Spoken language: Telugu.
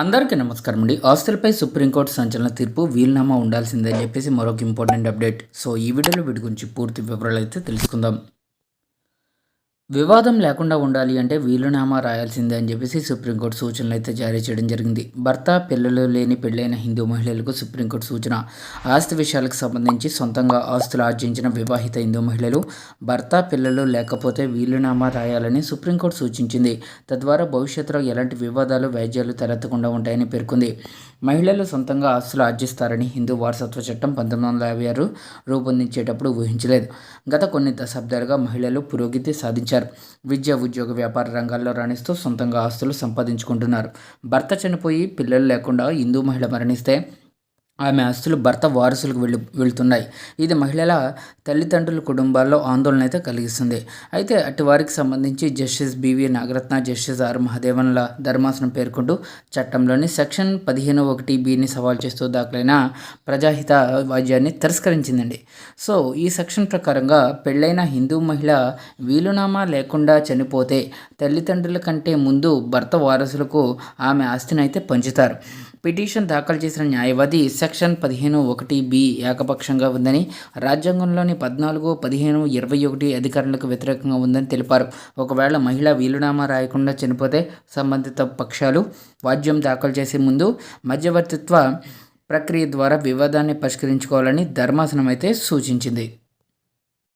అందరికీ నమస్కారం అండి. ఆస్తులపై సుప్రీంకోర్టు సంచలన తీర్పు వీలునామా ఉండాల్సిందని చెప్పేసి మరొక ఇంపార్టెంట్ అప్డేట్ సో ఈ వీడియోలో వీటి గురించి పూర్తి వివరాలు అయితే తెలుసుకుందాం. వివాదం లేకుండా ఉండాలి అంటే వీలునామా రాయాల్సిందే అని చెప్పేసి సుప్రీంకోర్టు సూచనలు అయితే జారీ చేయడం జరిగింది. భర్త పిల్లలు లేని పెళ్ళైన హిందూ మహిళలకు సుప్రీంకోర్టు సూచన. ఆస్తి విషయాలకు సంబంధించి సొంతంగా ఆస్తులు ఆర్జించిన వివాహిత హిందూ మహిళలు భర్త పిల్లలు లేకపోతే వీలునామా రాయాలని సుప్రీంకోర్టు సూచించింది. తద్వారా భవిష్యత్తులో ఎలాంటి వివాదాలు వ్యాజ్యాలు తలెత్తకుండా ఉంటాయని పేర్కొంది. మహిళలు సొంతంగా ఆస్తులు ఆర్జిస్తారని హిందూ వారసత్వ చట్టం పంతొమ్మిది వందల యాభై ఆరు రూపొందించేటప్పుడు ఊహించలేదు. గత కొన్ని దశాబ్దాలుగా మహిళలు పురోగతి సాధించారు. విద్య ఉద్యోగ వ్యాపార రంగాల్లో రాణిస్తూ సొంతంగా ఆస్తులు సంపాదించుకుంటున్నారు. భర్త చనిపోయి పిల్లలు లేకుండా హిందూ మహిళ మరణిస్తే ఆమె ఆస్తులు భర్త వారసులకు వెళ్ళి వెళ్తున్నాయి. ఇది మహిళల తల్లిదండ్రుల కుటుంబాల్లో ఆందోళన అయితే కలిగిస్తుంది. అయితే అటు వారికి సంబంధించి justice BV Nagarathna justice R. మహదేవన్ల ధర్మాసనం పేర్కొంటూ చట్టంలోని సెక్షన్ పదిహేను ఒకటి బిని సవాల్ చేస్తూ దాఖలైన ప్రజాహిత వాద్యాన్ని తిరస్కరించిందండి. సో ఈ సెక్షన్ ప్రకారంగా పెళ్ళైన హిందూ మహిళ వీలునామా లేకుండా చనిపోతే తల్లిదండ్రుల కంటే ముందు భర్త వారసులకు ఆమె ఆస్తిని అయితే పంచుతారు. పిటిషన్ దాఖలు చేసిన న్యాయవాది సెక్షన్ పదిహేను ఒకటి బి ఏకపక్షంగా ఉందని రాజ్యాంగంలోని పద్నాలుగు పదిహేను ఇరవై ఒకటి అధికారులకు వ్యతిరేకంగా ఉందని తెలిపారు. ఒకవేళ మహిళ వీలునామా రాయకుండా చనిపోతే సంబంధిత పక్షాలు వాద్యం దాఖలు చేసే ముందు మధ్యవర్తిత్వ ప్రక్రియ ద్వారా వివాదాన్ని పరిష్కరించుకోవాలని ధర్మాసనం అయితే సూచించింది.